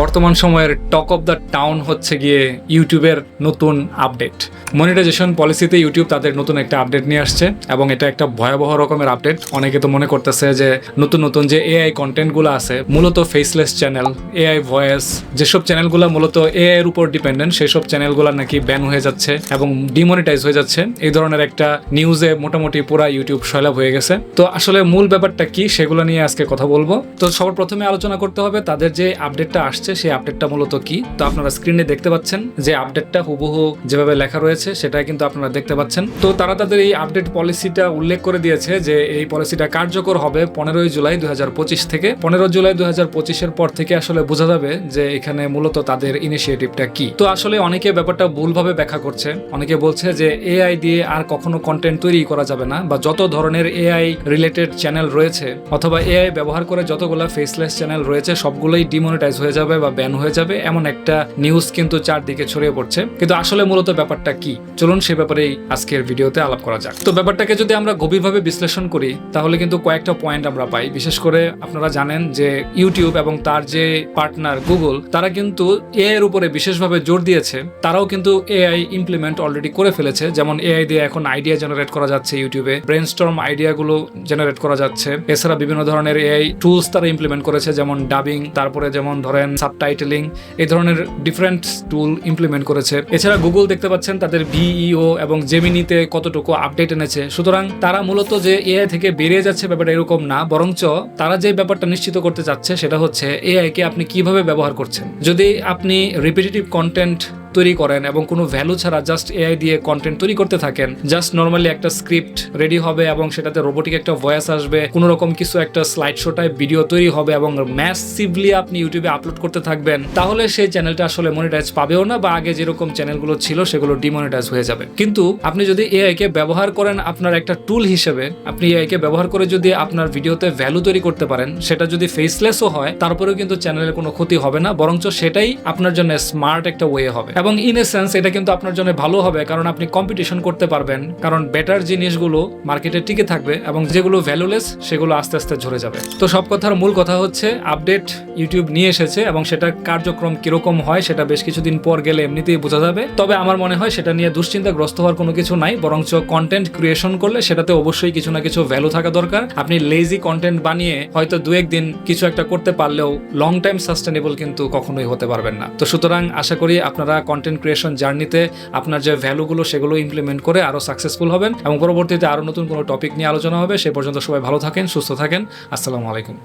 বর্তমান সময়ের talk of the town হচ্ছে গিয়ে ইউটিউবের নতুন আপডেট মনিটাইজেশন পলিসিতে ইউটিউব তাদের নতুন একটা আপডেট নিয়ে আসছে এবং এটা একটা ভয়াবহ রকমের আপডেট অনেকে তো মনে করতেছে যে নতুন নতুন যে এআই কন্টেন্টগুলো আছে, মূলত ফেসলেস চ্যানেল এআই ভয়েস যেসব চ্যানেলগুলো মূলত এআই এর উপর ডিপেন্ডেন্ট সেই সব চ্যানেলগুলো নাকি ব্যান হয়ে যাচ্ছে এবং ডিমনিটাইজ হয়ে যাচ্ছে। এই ধরনের একটা নিউজে মোটামুটি পুরা ইউটিউব সয়লাভ হয়ে গেছে। তো আসলে মূল ব্যাপারটা কি, সেগুলো নিয়ে আজকে কথা বলব। তো সবার প্রথমে আলোচনা করতে হবে তাদের যে আপডেটটা আসছে সেই আপডেটটা মূলত কি? তো আপনারা স্ক্রিনে দেখতে পাচ্ছেন যে আপডেটটা হুবহু যেভাবে লেখা রয়েছে সেটা কিন্তু আপনারা দেখতে পাচ্ছেন। তো তারা তাদের এই আপডেট পলিসিটা উল্লেখ করে দিয়েছে যে এই পলিসিটা কার্যকর হবে পনেরোই জুলাই দুই থেকে। পনেরো জুলাই হাজার পঁচিশের পর থেকে আসলে বোঝা যাবে যে এখানে মূলত তাদের ইনিশিয়েটিভটা কি। তো আসলে অনেকে ব্যাপারটা ভুলভাবে ব্যাখ্যা করছে। অনেকে বলছে যে এআই দিয়ে আর কখনো কন্টেন্ট তৈরি করা যাবে না বা যত ধরনের এআই রিলেটেড চ্যানেল রয়েছে, অথবা এআই ব্যবহার করে যতগুলো ফেসলেস চ্যানেল রয়েছে, সবগুলোই ডিমনিটাইজ হয়ে যাবে বা ব্যান হয়ে যাবে, এমন একটা নিউজ কিন্তু চারদিকে ছড়িয়ে পড়ছে। কিন্তু আসলে মূলত ব্যাপারটা কি? চলুন সে ব্যাপারেই আজকের ভিডিওতে আলাপ করা যাক। তো ব্যাপারটাকে যদি আমরা গভীরভাবে বিশ্লেষণ করি, তাহলে কিন্তু কয়েকটা পয়েন্ট আমরা পাই। বিশেষ করে আপনারা জানেন যে ইউটিউব এবং তার যে পার্টনার গুগল তারা কিন্তু এআই এর উপরে বিশেষভাবে জোর দিয়েছে। তারাও কিন্তু এআই ইমপ্লিমেন্ট অলরেডি করে ফেলেছে। যেমন এআই দিয়ে এখন আইডিয়া জেনারেট করা যাচ্ছে ইউটিউবে ব্রেনস্টর্ম আইডিয়াগুলো জেনারেট করা যাচ্ছে। এছাড়া বিভিন্ন ধরনের এআই টুলস তারা ইমপ্লিমেন্ট করেছে, যেমন ডাবিং তারপরে যেমন ধরেন সাবটাইটেলিং, এই ধরনের ডিফারেন্ট টুল ইমপ্লিমেন্ট করেছে। এছাড়া গুগল দেখতে পাচ্ছেন তাদের ভিইও এবং জেমিনিতে কতটুকু আপডেট এনেছে। সুতরাং তারা মূলত যে এআই থেকে বেরিয়ে যাচ্ছে ব্যাপারটা এরকম না, বরঞ্চ তারা যে ব্যাপারটা নিশ্চিত করতে চাচ্ছে সেটা হচ্ছে এআই কে আপনি কীভাবে ব্যবহার করছেন। যদি আপনি রিপিটেটিভ কন্টেন্ট তৈরি করেন এবং কোনো ভ্যালু ছাড়া জাস্ট এআই দিয়ে কন্টেন্ট তৈরি করতে থাকেন। জাস্ট নর্মালি একটা স্ক্রিপ্ট রেডি হবে এবং সেটাতে রোবোটিক একটা ভয়েস আসবে। কোনো রকম কিছু একটা স্লাইড শো টাইপ ভিডিও তৈরি হবে এবং ম্যাসিভলি আপনি ইউটিউবে আপলোড করতে থাকবেন। তাহলে সেই চ্যানেলটা আসলে মনিটাইজ পাবেও না বা আগে যেরকম চ্যানেলগুলো ছিল সেগুলো ডিমনিটাইজ হয়ে যাবে। কিন্তু আপনি যদি এআই কে ব্যবহার করেন আপনার একটা টুল হিসেবে, আপনি এআই কে ব্যবহার করে যদি আপনার ভিডিওতে ভ্যালু তৈরি করতে পারেন, সেটা যদি ফেসলেসও হয়, তারপরেও কিন্তু চ্যানেলের কোনো ক্ষতি হবে না, বরঞ্চ সেটাই আপনার জন্য স্মার্ট একটা ওয়ে হবে। এবং ইন এ সেন্স এটা কিন্তু আপনার জন্য ভালো হবে, কারণ আপনি কম্পিটিশন করতে পারবেন, কারণ বেটার জিনিসগুলো মার্কেটে টিকে থাকবে এবং যেগুলো ভ্যালুলেস সেগুলো আস্তে আস্তে ঝরে যাবে। তো সব কথার মূল কথা হচ্ছে আপডেট ইউটিউব নিয়ে এসেছে এবং সেটার কার্যক্রম কীরকম হয় সেটা বেশ কিছুদিন পর গেলে এমনিতেই বোঝা যাবে। তবে আমার মনে হয় সেটা নিয়ে দুশ্চিন্তাগ্রস্ত হওয়ার কোনো কিছু নাই, বরঞ্চ কন্টেন্ট ক্রিয়েশন করলে সেটাতে অবশ্যই কিছু না কিছু ভ্যালু থাকা দরকার। আপনি লেজি কন্টেন্ট বানিয়ে হয়তো দু একদিন কিছু একটা করতে পারলেও লং টাইম সাস্টেনেবল কিন্তু কখনোই হতে পারবেন না। তো সুতরাং আশা করি আপনারা কন্টেন্ট ক্রিয়েশন জার্নিতে আপনার যে ভ্যালুগুলো সেগুলো ইমপ্লিমেন্ট করে আরও সাকসেসফুল হবেন এবং পরবর্তীতে আরও নতুন কোনো টপিক নিয়ে আলোচনা হবে, সে পর্যন্ত সবাই ভালো থাকেন, সুস্থ থাকেন। আসসালামু আলাইকুম।